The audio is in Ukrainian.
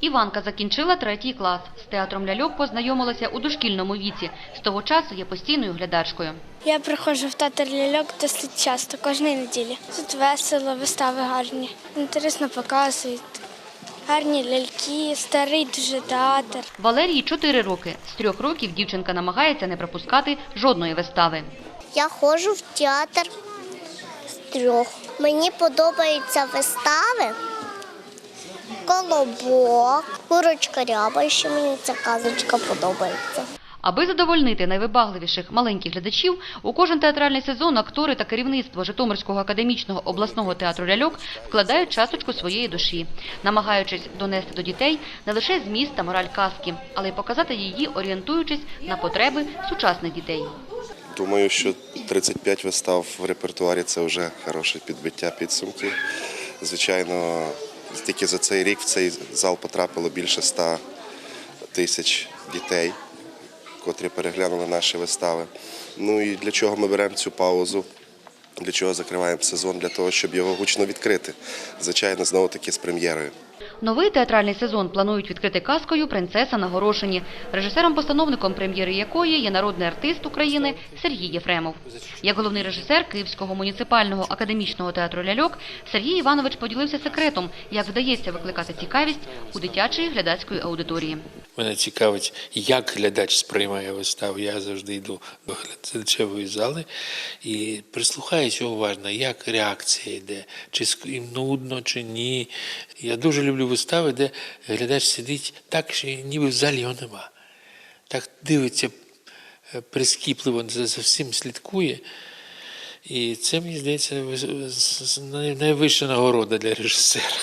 Іванка закінчила третій клас. З театром ляльок познайомилася у дошкільному віці. З того часу є постійною глядачкою. Я приходжу в театр ляльок досить часто, кожної неділі. Тут весело, вистави гарні. Інтересно показують. Гарні ляльки, старий дуже театр. Валерії 4 роки. З трьох років дівчинка намагається не пропускати жодної вистави. Я ходжу в театр з трьох. Мені подобаються вистави. Колобок, курочка ряба, ще мені ця казочка подобається. Аби задовольнити найвибагливіших маленьких глядачів, у кожен театральний сезон актори та керівництво Житомирського академічного обласного театру ляльок вкладають часточку своєї душі, намагаючись донести до дітей не лише зміст та мораль казки, але й показати її, орієнтуючись на потреби сучасних дітей. Думаю, що 35 вистав в репертуарі це вже хороше підбиття підсумків. Звичайно, тільки за цей рік в цей зал потрапило більше 100 тисяч дітей, котрі переглянули наші вистави. Ну і для чого ми беремо цю паузу? Для чого закриваємо сезон? Для того, щоб його гучно відкрити. Звичайно, знову таки з прем'єрою. Новий театральний сезон планують відкрити казкою «Принцеса на горошині», режисером-постановником прем'єри якої є народний артист України Сергій Єфремов. Як головний режисер Київського муніципального академічного театру ляльок Сергій Іванович поділився секретом, як вдається викликати цікавість у дитячої глядацької аудиторії. Мене цікавить, як глядач сприймає виставу. Я завжди йду до глядачевої зали і прислухаюся уважно, як реакція йде, чи їм нудно, чи ні. Я дуже люблю вистави, де глядач сидить так, що ніби в залі його нема. Так дивиться е, прискіпливо за, всім слідкує. І це, мені здається, найвища нагорода для режисера.